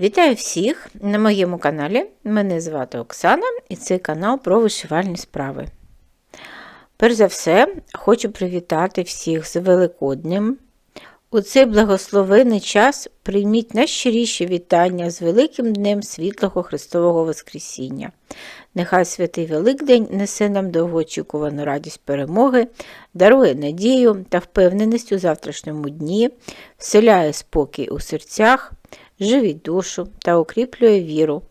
Вітаю всіх на моєму каналі. Мене звати Оксана і це канал про вишивальні справи. Перш за все, хочу привітати всіх з Великоднем. У цей благословений час прийміть найщиріші вітання з Великим Днем Світлого Христового Воскресіння. Нехай святий Великдень несе нам довгоочікувану радість перемоги, дарує надію та впевненість у завтрашньому дні, вселяє спокій у серцях, живить душу та укріплює віру.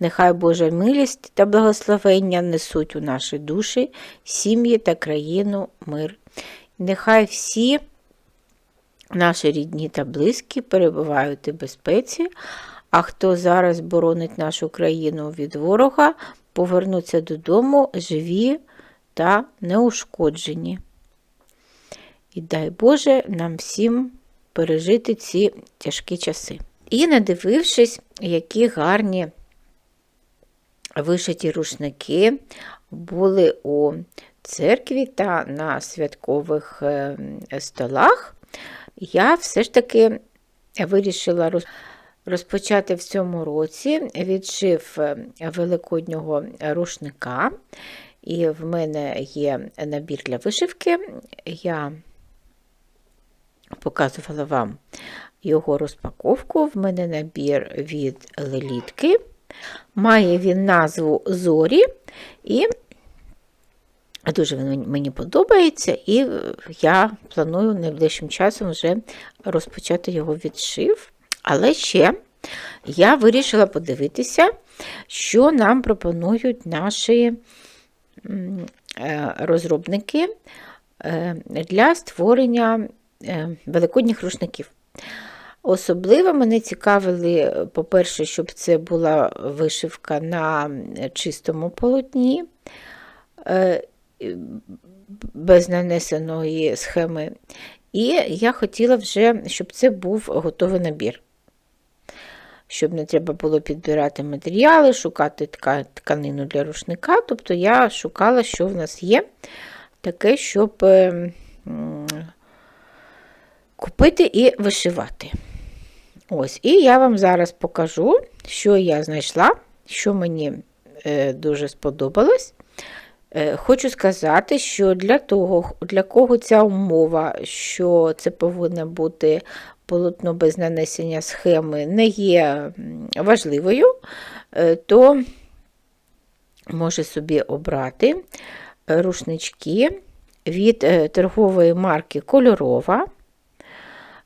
Нехай Божа милість та благословення несуть у наші душі, сім'ї та країну мир. Нехай всі наші рідні та близькі перебувають у безпеці, а хто зараз боронить нашу країну від ворога, повернуться додому живі та неушкоджені. І дай Боже нам всім пережити ці тяжкі часи. І надивившись, які гарні вишиті рушники були у церкві та на святкових е, столах, я все ж таки вирішила розпочати в цьому році відшив е, великоднього рушника. І в мене є набір для вишивки. Я показувала вам його розпаковку. В мене набір від лелітки. Має він назву Зорі, і дуже він мені подобається, і я планую найближчим часом вже розпочати його відшив. Але ще я вирішила подивитися, що нам пропонують наші е, розробники е, для створення е, великодніх рушників. Особливо мене цікавили, по-перше, щоб це була вишивка на чистому полотні, без нанесеної схеми. І я хотіла вже, щоб це був готовий набір. Щоб не треба було підбирати матеріали, шукати тканину для рушника. Тобто я шукала, що в нас є, таке, щоб ем, купити і вишивати. Ось, І я вам зараз покажу, що я знайшла, що мені е, дуже сподобалось. Е, Хочу сказати, що для того, для кого ця умова, що це повинно бути полотно без нанесення схеми, не є важливою, е, то може собі обрати рушнички від е, торгової марки Кольорова.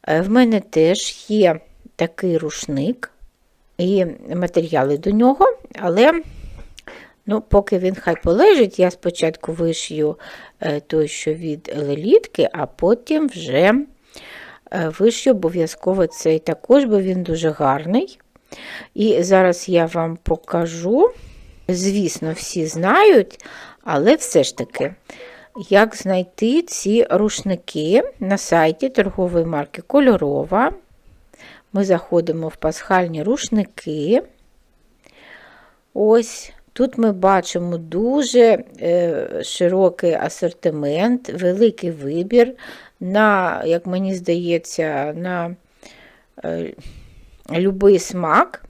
Е, в мене теж є такий рушник і матеріали до нього, але ну, поки він хай полежить, я спочатку вишью е, той, що від лелітки, а потім вже е, вишью обов'язково цей також, бо він дуже гарний. І зараз я вам покажу. Звісно, всі знають, але все ж таки, як знайти ці рушники на сайті торгової марки Кольорова. Ми заходимо в пасхальні рушники. Ось тут ми бачимо дуже е, широкий асортимент, великий вибір, на, як мені здається, на е, будь-який смак.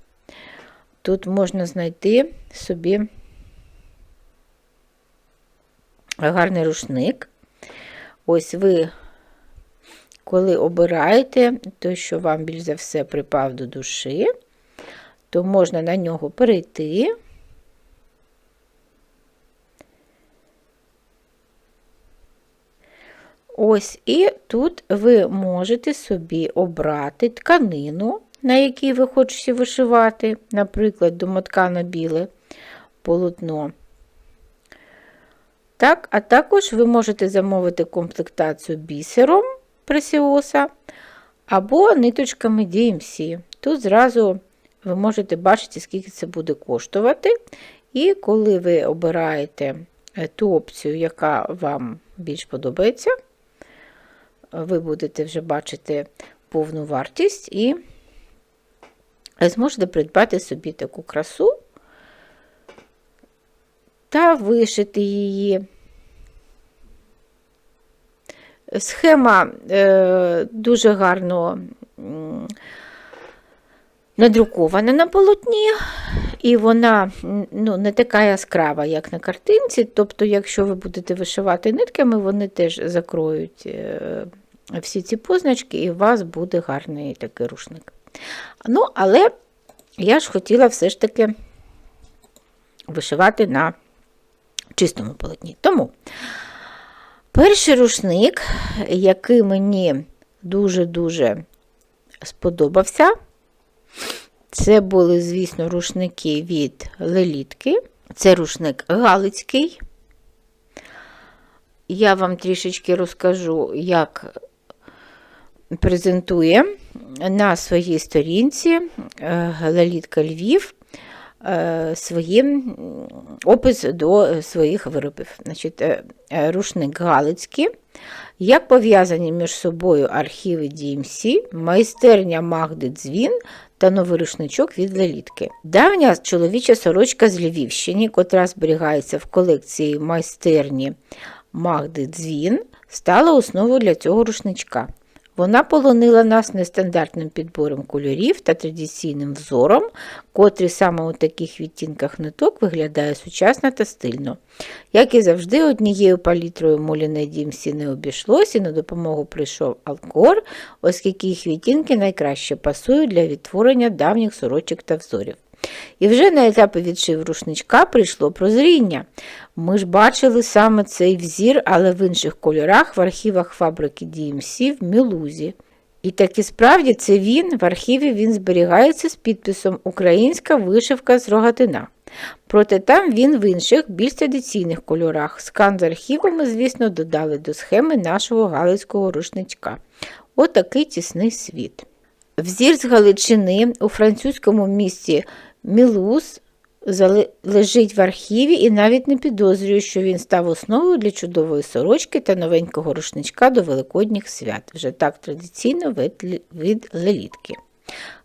Тут можна знайти собі гарний рушник. Ось ви коли обираєте той, що вам більш за все припав до душі, то можна на нього перейти. Ось, і тут ви можете собі обрати тканину, на якій ви хочете вишивати, наприклад, домоткано біле полотно. Так, А також ви можете замовити комплектацію бісером пресіоса або ниточками DMC. Тут зразу ви можете бачити, скільки це буде коштувати. І коли ви обираєте е, ту опцію, яка вам більш подобається, ви будете вже бачити повну вартість і зможете придбати собі таку красу та вишити її. Схема е, дуже гарно надрукована на полотні, і вона ну, не така яскрава, як на картинці. Тобто, якщо ви будете вишивати нитками, вони теж закроють е, всі ці позначки, і у вас буде гарний такий рушник. Ну, але я ж хотіла все ж таки вишивати на чистому полотні. Тому перший рушник, який мені дуже-дуже сподобався, це були, звісно, рушники від лелітки. Це рушник Галицький. Я вам трішечки розкажу, як презентує на своїй сторінці Лелітка Львів свої опис до своїх виробів. Значить, Рушник Галицький. Як пов'язані між собою архіви DMC, майстерня Магди Дзвін та новий рушничок від Лелітки. Давня чоловіча сорочка з Львівщини, котра зберігається в колекції майстерні Магди Дзвін, стала основою для цього рушничка. Вона полонила нас нестандартним підбором кольорів та традиційним взором, котрий саме у таких відтінках ниток виглядає сучасно та стильно. Як і завжди, однією палітрою Моліне Дімсі не обійшлось і на допомогу прийшов Алкор, оскільки їх відтінки найкраще пасують для відтворення давніх сорочок та взорів. І вже на етапі відшив рушничка прийшло прозріння. Ми ж бачили саме цей взір, але в інших кольорах в архівах фабрики DMC в Мілузі. І так і справді це він, в архіві він зберігається з підписом Українська вишивка з рогатина. Проте там він в інших, більш традиційних кольорах. Скан з архіву ми, звісно, додали до схеми нашого галицького рушничка. Отакий тісний світ. Взір з Галичини у французькому місті Мілуз лежить в архіві і навіть не підозрює, що він став основою для чудової сорочки та новенького рушничка до Великодніх свят, вже так традиційно від лелітки.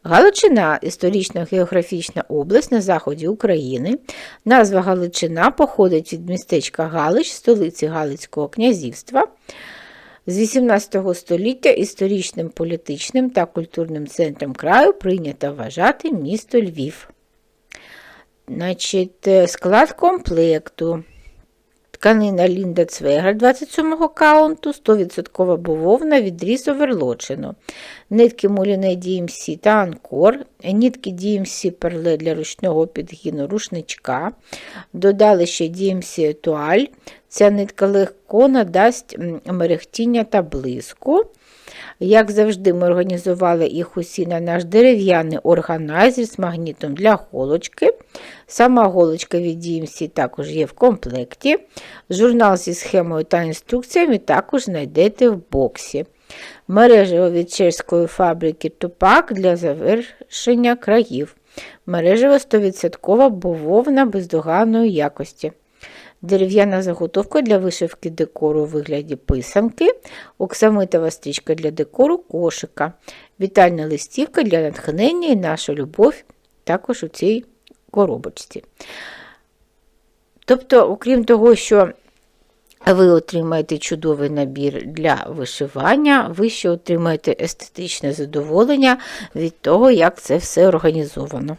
Галичина історична географічна область на заході України. Назва Галичина походить від містечка Галич, столиці Галицького князівства. З 18 століття історичним політичним та культурним центром краю прийнято вважати місто Львів. Значить, е, Склад комплекту. Тканина Лінда Цвегер 27-го каунту, 100% бавовна, відріз оверлочено. Нитки Муліне DMC та Анкор, нитки DMC перле для ручного підгіну рушничка. Додали ще DMC Етуаль. Ця нитка легко надасть мерехтіння та блиску. Як завжди, ми організували їх усі на наш дерев'яний органайзер з магнітом для голочки. Сама голочка від DMC також є в комплекті. Журнал зі схемою та інструкціями також знайдете в боксі. Мережево від чеської фабрики Тупак для завершення країв. Мережево 100% бововна бездоганної якості дерев'яна заготовка для вишивки декору у вигляді писанки, оксамитова стрічка для декору кошика, вітальна листівка для натхнення і наша любов також у цій коробочці. Тобто, окрім того, що ви отримаєте чудовий набір для вишивання, ви ще отримаєте естетичне задоволення від того, як це все організовано.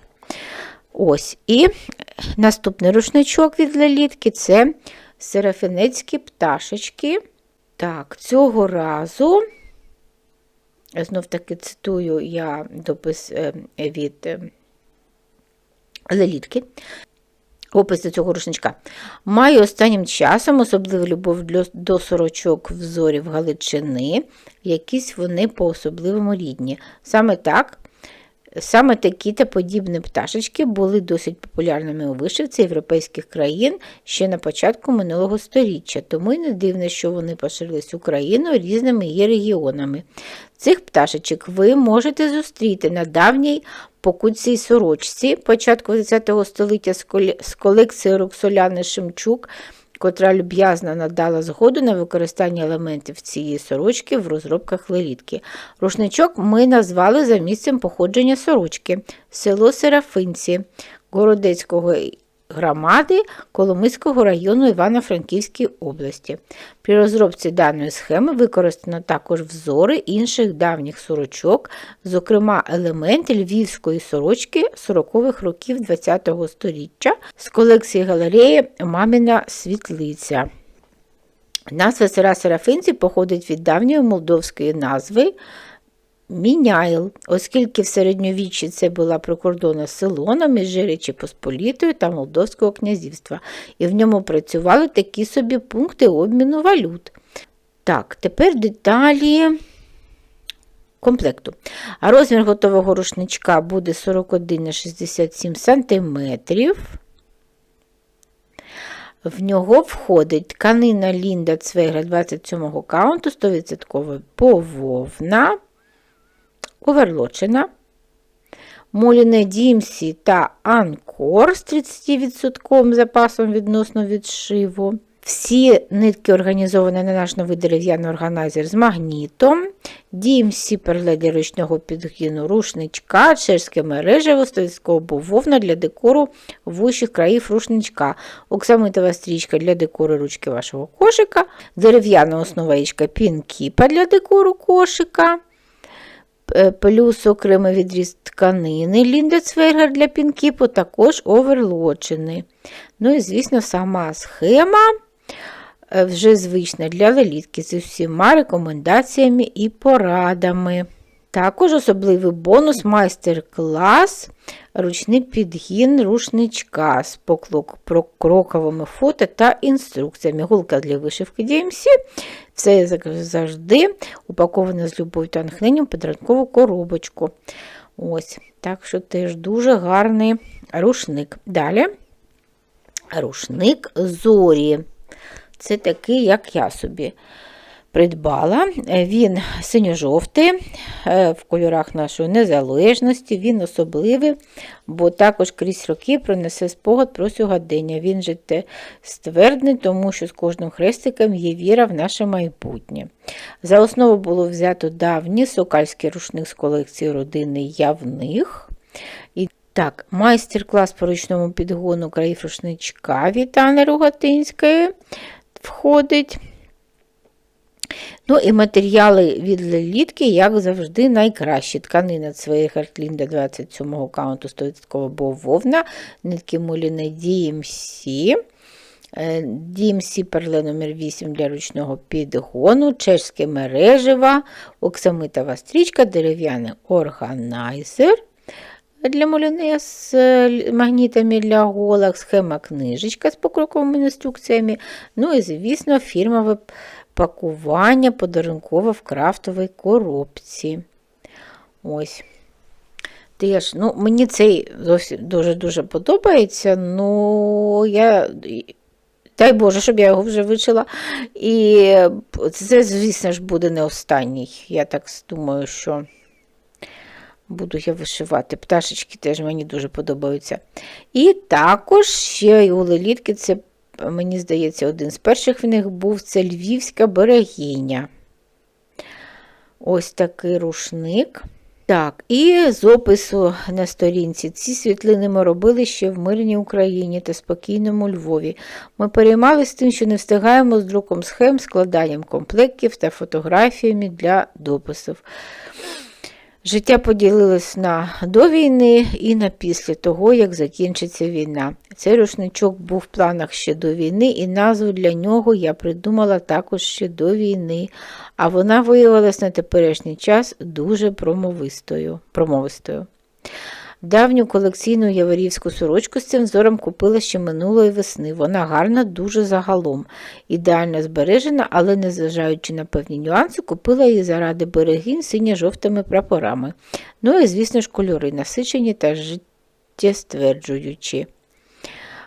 Ось, І наступний рушничок від лелітки це серафінецькі пташечки. Так, цього разу, знов таки цитую я допис е, від е, лелітки. Опис до цього рушничка. Маю останнім часом особливу любов до сорочок взорів Галичини, якісь вони по-особливому рідні. Саме так Саме такі та подібні пташечки були досить популярними у вишивці європейських країн ще на початку минулого століття, тому й не дивно, що вони поширились Україною різними її регіонами. Цих пташечок ви можете зустріти на давній покутцій сорочці початку ХХ століття з колекції Роксоляни Шемчук котра люб'язно надала згоду на використання елементів цієї сорочки в розробках лелітки. Рушничок ми назвали за місцем походження сорочки, село Серафинці Городецького громади Коломийського району Івано-Франківської області. При розробці даної схеми використано також взори інших давніх сорочок, зокрема елементи львівської сорочки 40-х років ХХ століття з колекції галереї Маміна світлиця. Назва сира серафинці походить від давньої молдовської назви Міняйл, оскільки в середньовіччі це була прикордонна селона між Речі Посполітою та Молдовського князівства, і в ньому працювали такі собі пункти обміну валют. Так, тепер деталі комплекту. А розмір готового рушничка буде 41 на 67 см. В нього входить тканина Лінда Цвейга 27 каунту, 100% пововна, оверлочена, Моліне Дімсі та Анкор з 30% запасом відносно відшиву. Всі нитки організовані на наш новий дерев'яний органайзер з магнітом, Дімсі перле ручного підгину рушничка, чешське мережево, стовідського бововна для декору вущих країв рушничка, оксамитова стрічка для декору ручки вашого кошика, дерев'яна основаєчка пінкіпа для декору кошика. Е, плюс окремий відріз тканини Ліндецвейгер для пінкіпу, також оверлочений. Ну і, звісно, сама схема е, вже звична для лелітки з усіма рекомендаціями і порадами. Також особливий бонус майстер-клас, ручний підгін рушничка з покроковими фото та інструкціями. Гулка для вишивки DMC. Все як завжди упаковане з любов'ю та натхненням підранкову коробочку. Ось, Так що теж дуже гарний рушник. Далі рушник зорі. Це такий, як я собі придбала. Він синьо-жовтий, е, в кольорах нашої незалежності, він особливий, бо також крізь роки пронесе спогад про сьогодення. Він же ствердний, тому що з кожним хрестиком є віра в наше майбутнє. За основу було взято давній сокальський рушник з колекції родини явних. І так, майстер-клас по ручному підгону країв рушничка Вітани Ругатинської входить. Ну і матеріали від лелітки, як завжди, найкращі. Тканина своєї Хартлінда 27 каунту 100% бововна, нитки Муліна DMC. DMC перле номер 8 для ручного підгону, чешське мережева, оксамитова стрічка, дерев'яний органайзер для моліне з е, магнітами для голок, схема книжечка з покроковими інструкціями. Ну і, звісно, фірмове пакування подарункове в крафтовій коробці. Ось. Теж, ну, Мені цей дуже-дуже подобається, ну я. Дай Боже, щоб я його вже вичила. І це, звісно ж, буде не останній. Я так думаю, що буду я вишивати. Пташечки теж мені дуже подобаються. І також ще у лелітки це мені здається, один з перших в них був це львівська берегиня. Ось такий рушник. Так, і з опису на сторінці. Ці світлини ми робили ще в мирній Україні та спокійному Львові. Ми переймалися тим, що не встигаємо з друком схем, складанням комплектів та фотографіями для дописів. Життя поділилось на до війни і на після того, як закінчиться війна. Цей рушничок був в планах ще до війни, і назву для нього я придумала також ще до війни, а вона виявилась на теперішній час дуже промовистою. промовистою. Давню колекційну яворівську сорочку з цим взором купила ще минулої весни. Вона гарна, дуже загалом, ідеально збережена, але, незважаючи на певні нюанси, купила її заради берегінь синьо-жовтими прапорами. Ну і, звісно ж, кольори насичені та життєстверджуючі.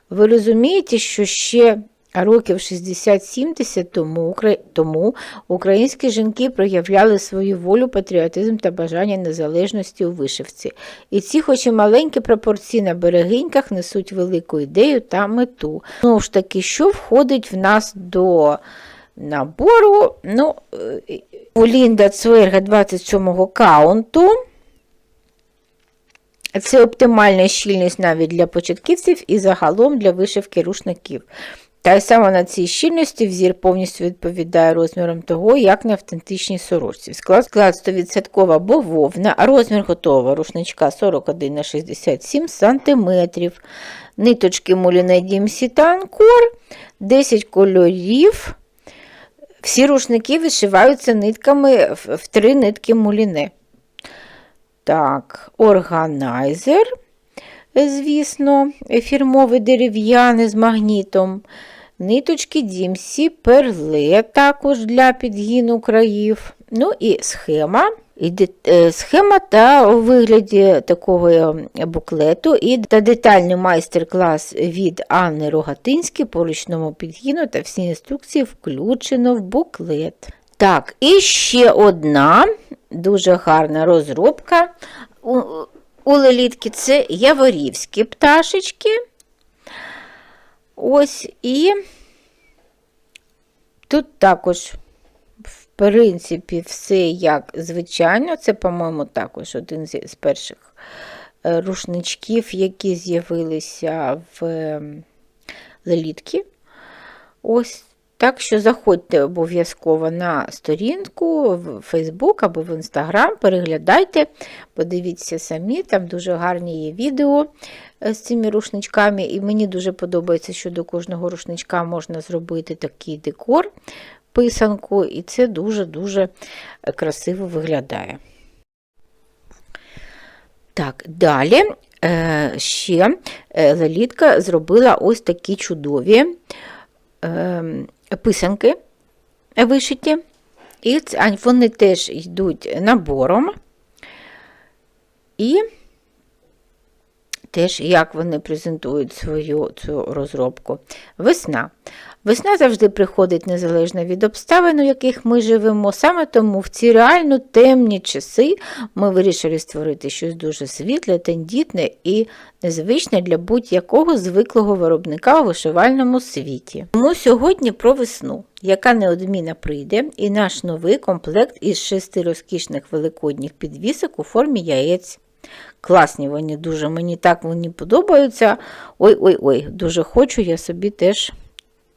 Ви розумієте, що ще років 60-70 тому тому українські жінки проявляли свою волю, патріотизм та бажання незалежності у вишивці. І ці, хоч і маленькі пропорції на берегиньках, несуть велику ідею та мету. Знову ж таки, що входить в нас до набору? Ну, у Цверга 27-го каунту. Це оптимальна щільність навіть для початківців і загалом для вишивки рушників. Та й саме на цій щільності взір повністю відповідає розмірам того, як на автентичній сорочці. Склад, склад 100% бововна, а розмір готового рушничка 41 на 67 см. Ниточки Муліне DMC та Анкор, 10 кольорів. Всі рушники вишиваються нитками в три нитки муліне. Так, органайзер, звісно, фірмовий дерев'яний з магнітом. Ниточки Дімсі, перле також для підгину країв. Ну і схема. Е, схема та у вигляді такого е, буклету і та детальний майстер-клас від Анни Рогатинської по ручному підгину та всі інструкції включено в буклет. Так, і ще одна дуже гарна розробка у, у лелітки це яворівські пташечки. Ось і тут також, в принципі, все як звичайно. Це, по-моєму, також один з перших е, рушничків, які з'явилися в ем, лелітки. Ось так що заходьте обов'язково на сторінку в Facebook або в Instagram, переглядайте, подивіться самі, там дуже гарні є відео е, з цими рушничками. І мені дуже подобається, що до кожного рушничка можна зробити такий декор, писанку, і це дуже-дуже красиво виглядає. Так, далі е, ще Лелітка зробила ось такі чудові е, писанки вишиті. І вони теж йдуть набором. І теж як вони презентують свою цю розробку. Весна. Весна завжди приходить незалежно від обставин, у яких ми живемо. Саме тому в ці реально темні часи ми вирішили створити щось дуже світле, тендітне і незвичне для будь-якого звиклого виробника у вишивальному світі. Тому сьогодні про весну, яка неодмінно прийде, і наш новий комплект із шести розкішних великодніх підвісок у формі яєць. Класні вони дуже, мені так вони подобаються. Ой-ой-ой, дуже хочу, я собі теж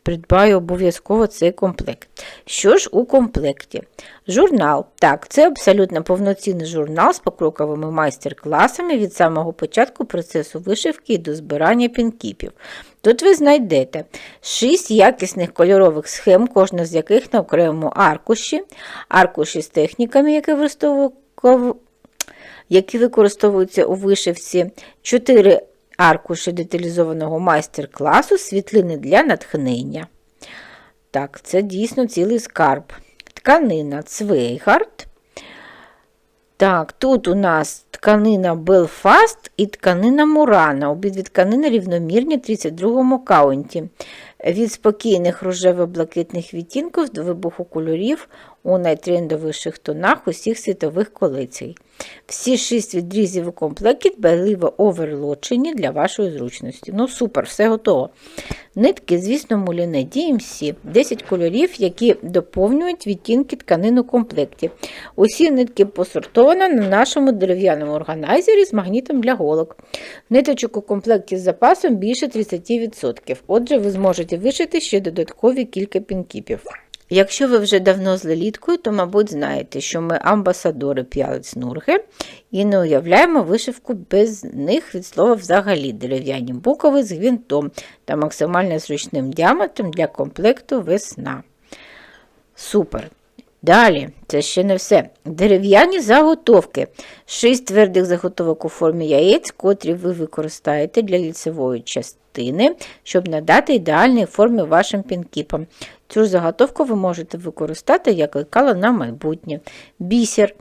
придбаю обов'язково цей комплект. Що ж у комплекті? Журнал. Так, це абсолютно повноцінний журнал з покроковими майстер-класами від самого початку процесу вишивки до збирання пінкіпів. Тут ви знайдете 6 якісних кольорових схем, кожна з яких на окремому аркуші, аркуші з техніками, які використовуються у вишивці, 4 аркуші деталізованого майстер-класу, світлини для натхнення. Так, це дійсно цілий скарб. Тканина Цвейгард. Так, тут у нас тканина Белфаст і тканина Мурана. Обидві тканини рівномірні в 32 каунті. Від спокійних рожево-блакитних відтінків до вибуху кольорів у найтрендовіших тонах усіх світових колекцій. Всі шість відрізів у комплекті дбайливо оверлочені для вашої зручності. Ну, супер, все готово. Нитки, звісно, муліне DMC, 10 кольорів, які доповнюють відтінки тканин у комплекті. Усі нитки посортовані на нашому дерев'яному органайзері з магнітом для голок. Ниточок у комплекті з запасом більше 30%. Отже, ви зможете вишити ще додаткові кілька пінкіпів. Якщо ви вже давно з леліткою, то, мабуть, знаєте, що ми амбасадори п'ялиць Нурги і не уявляємо вишивку без них від слова взагалі дерев'яні букови з гвинтом та максимально зручним діаметром для комплекту весна. Супер! Далі, це ще не все. Дерев'яні заготовки. Шість твердих заготовок у формі яєць, котрі ви використаєте для ліцевої частини, щоб надати ідеальної форми вашим пінкіпам. Цю ж заготовку ви можете використати як лекало на майбутнє. Бісер.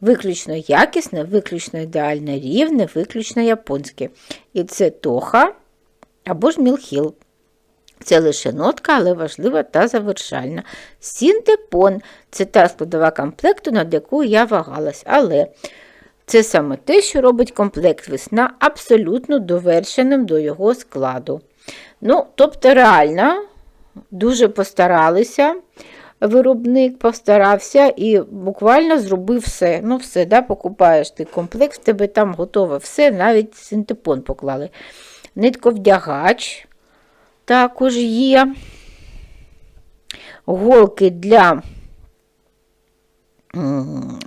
Виключно якісне, виключно ідеально рівне, виключно японське. І це тоха або ж мілхіл. Це лише нотка, але важлива та завершальна. Сінтепон це та складова комплекту, над якою я вагалась. Але це саме те, що робить комплект весна абсолютно довершеним до його складу. Ну, тобто, реально, дуже постаралися. виробник постарався і буквально зробив все. Ну, все, да, покупаєш ти комплект, в тебе там готове все, навіть синтепон поклали. Нитковдягач також є. Голки для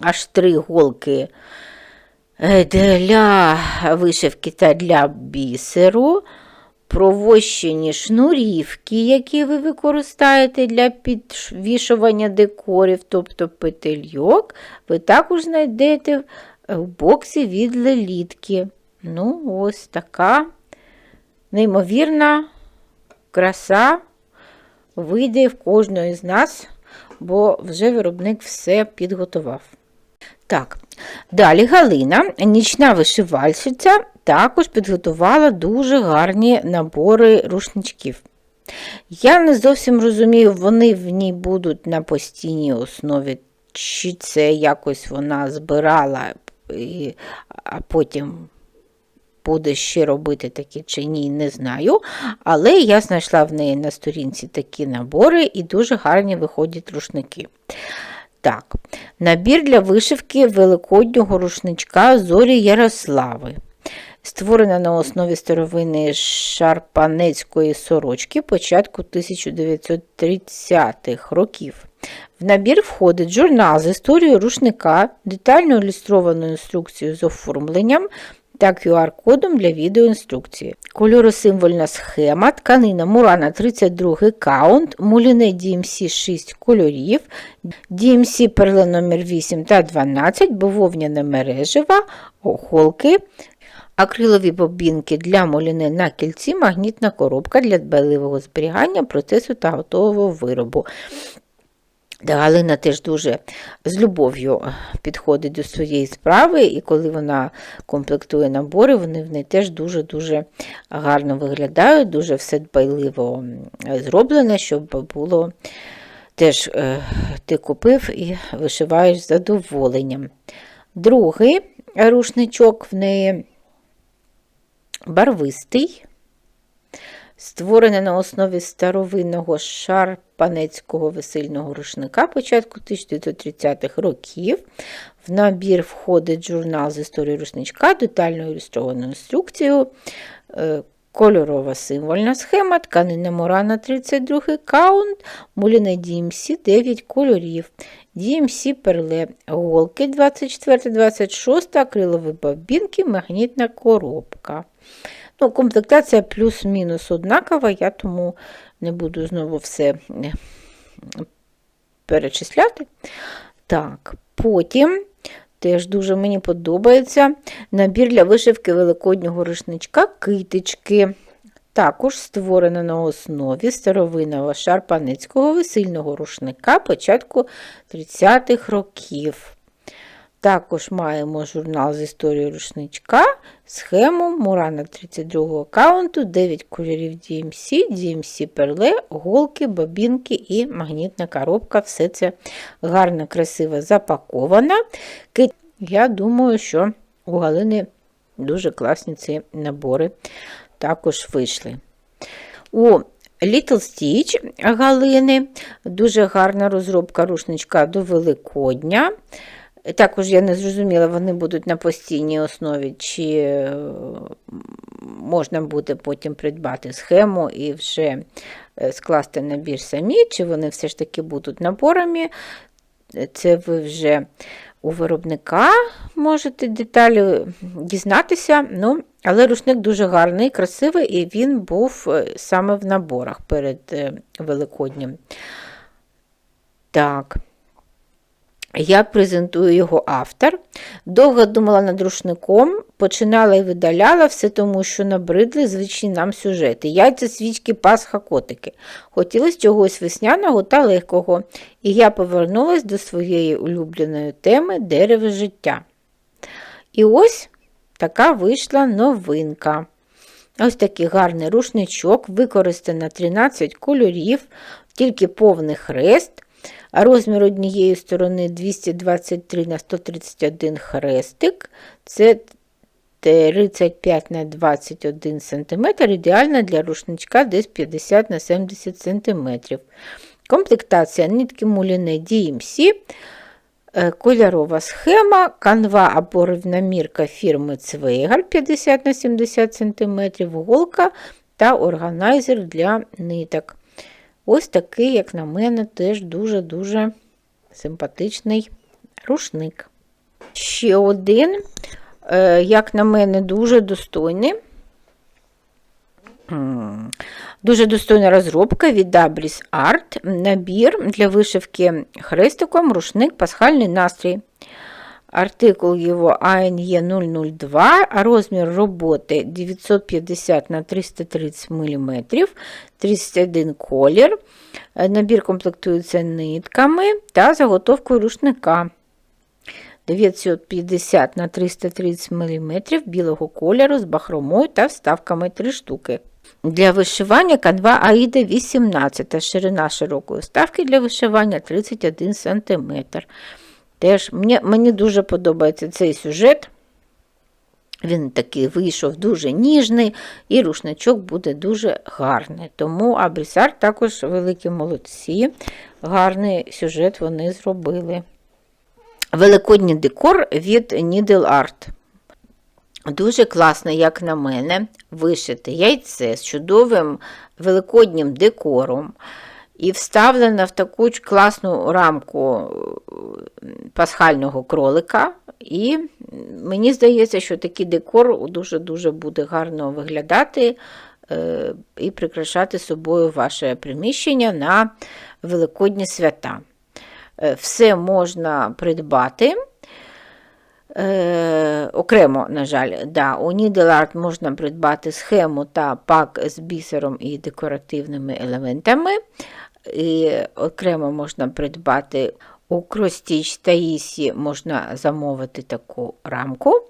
аж три голки е, для вишивки та для бісеру провощені шнурівки, які ви використаєте для підвішування декорів, тобто петельйок, ви також знайдете в боксі від лелітки. Ну, ось така неймовірна краса вийде в кожного з нас, бо вже виробник все підготував. Так, далі Галина, нічна вишивальщиця, також підготувала дуже гарні набори рушничків. Я не зовсім розумію, вони в ній будуть на постійній основі, чи це якось вона збирала, а потім буде ще робити такі чи ні, не знаю. Але я знайшла в неї на сторінці такі набори і дуже гарні виходять рушники. Так, Набір для вишивки великоднього рушничка Зорі Ярослави. Створена на основі старовинної шарпанецької сорочки початку 1930-х років. В набір входить журнал з історією рушника, детально ілюстровану інструкцію з оформленням та QR-кодом для відеоінструкції. Кольоросимвольна схема, тканина Мурана 32 каунт, муліне DMC 6 кольорів, DMC перле номер 8 та 12, бавовняне мережева, охолки, акрилові бобінки для моліни на кільці, магнітна коробка для дбайливого зберігання процесу та готового виробу. Галина теж дуже з любов'ю підходить до своєї справи, і коли вона комплектує набори, вони в неї теж дуже-дуже гарно виглядають, дуже все дбайливо зроблене, щоб було теж е, ти купив і вишиваєш з задоволенням. Другий рушничок в неї барвистий. Створене на основі старовинного шарпанецького весильного рушника початку 1930-х років. В набір входить журнал з історії рушничка, детально ілюстрованою інструкцією, е, кольорова символьна схема, тканина Морана 32 каунт, муліне DMC 9 кольорів, DMC перле, голки 24-26, акрилові бобінки, магнітна коробка. Ну, Комплектація плюс-мінус однакова, я тому не буду знову все е, перечисляти. Так, Потім теж дуже мені подобається набір для вишивки великоднього рушничка китички. Також створена на основі старовинного шарпаницького весильного рушника початку 30-х років. Також маємо журнал з історією рушничка, схему Мурана 32 аккаунту, 9 кольорів DMC, DMC перле, голки, бобінки і магнітна коробка. Все це гарно, красиво запаковано. Я думаю, що у Галини дуже класні ці набори також вийшли. У Little Stitch Галини дуже гарна розробка рушничка до Великодня. Також я не зрозуміла, вони будуть на постійній основі, чи е, можна буде потім придбати схему і вже е, скласти набір самі, чи вони все ж таки будуть наборами. Це ви вже у виробника можете деталі дізнатися. Ну, Але рушник дуже гарний, красивий, і він був е, саме в наборах перед Великоднім. Так. Я презентую його автор. Довго думала над рушником, починала і видаляла все тому, що набридли звичні нам сюжети. Яйця, свічки, пасха, котики. Хотілося чогось весняного та легкого, і я повернулася до своєї улюбленої теми дерево життя. І ось така вийшла новинка. Ось такий гарний рушничок, використано 13 кольорів, тільки повний хрест. Розмір однієї сторони 223 на 131 хрестик. Це 35 на 21 см, ідеально для рушничка десь 50 на 70 см. Комплектація нитки муліне DMC, е, кольорова схема, канва або рівномірка фірми Цвейгар 50 на 70 см, голка та органайзер для ниток. Ось такий, як на мене, теж дуже-дуже симпатичний рушник. Ще один, е, як на мене, дуже достойний. Дуже достойна розробка від Abris Art, набір для вишивки хрестиком, рушник, пасхальний настрій. Артикул його ANE 002, а розмір роботи 950 на 330 мм, 31 колір. Набір комплектується нитками та заготовкою рушника. 950 на 330 мм білого кольору з бахромою та вставками 3 штуки. Для вишивання канва Аїда 18, ширина широкої вставки для вишивання 31 см. Теж Мені мені дуже подобається цей сюжет. Він такий вийшов дуже ніжний, і рушничок буде дуже гарний. Тому Абрісар також великі молодці. Гарний сюжет вони зробили. Великодній декор від Needle Art. Дуже класно, як на мене, вишити яйце з чудовим великоднім декором. І вставлена в таку класну рамку пасхального кролика. І мені здається, що такий декор дуже-дуже буде гарно виглядати е, і прикрашати собою ваше приміщення на великодні свята. Е, все можна придбати. Е, окремо, на жаль, да, у Needle можна придбати схему та пак з бісером і декоративними елементами. І Окремо можна придбати у Кростіч Таїсі можна замовити таку рамку.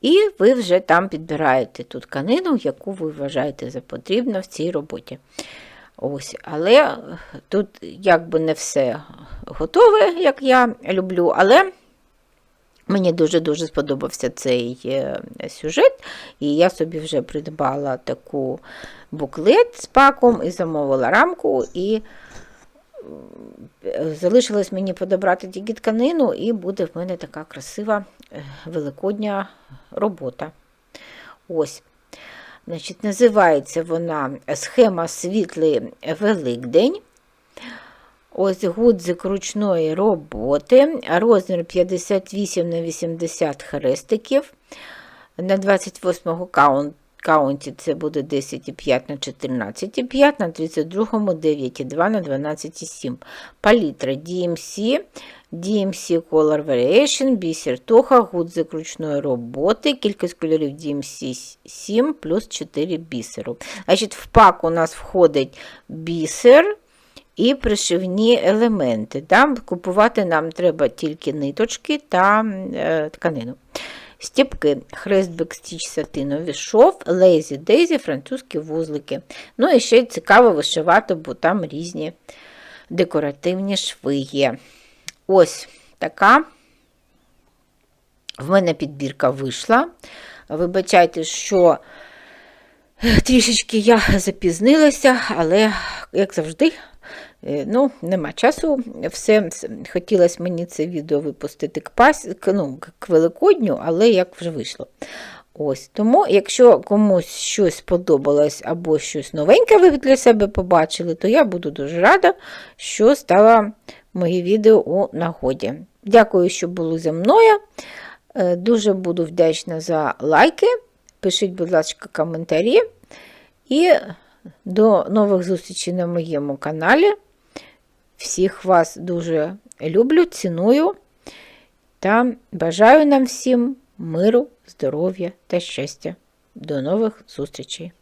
І ви вже там підбираєте ту тканину, яку ви вважаєте за потрібно в цій роботі. Ось, Але тут якби не все готове, як я люблю, але мені дуже-дуже сподобався цей е, сюжет, і я собі вже придбала таку буклет з паком і замовила рамку. і Залишилось мені подобрати тільки тканину, і буде в мене така красива е, великодня робота. Ось. Значить, Називається вона схема Світлий Великдень. Ось гудзик ручної роботи. Розмір 58 на 80 хрестиків. На 28 каунт каунті це буде 10,5 на 14,5, на 32-му 9,2 на 12,7. Палітра DMC, DMC Color Variation, бісер Тоха, гудзик ручної роботи, кількість кольорів DMC 7 плюс 4 бісеру. Значить, В пак у нас входить бісер. І пришивні елементи. Там Купувати нам треба тільки ниточки та е, тканину. Стіпки, хрестбек стіч сатинові шов, лейзі дейзі, французькі вузлики. Ну і ще цікаво вишивати, бо там різні декоративні шви є. Ось така в мене підбірка вийшла. Вибачайте, що трішечки я запізнилася, але, як завжди, Е, ну, Нема часу. Все, Хотілося мені це відео випустити к пас, ну, к Великодню, але як вже вийшло. Ось, Тому, якщо комусь щось сподобалось або щось новеньке ви для себе побачили, то я буду дуже рада, що стало моє відео у нагоді. Дякую, що були зі мною. Е, дуже буду вдячна за лайки. Пишіть, будь ласка, коментарі. І до нових зустрічей на моєму каналі. Всіх вас дуже люблю, ціную та бажаю нам всім миру, здоров'я та щастя. До нових зустрічей!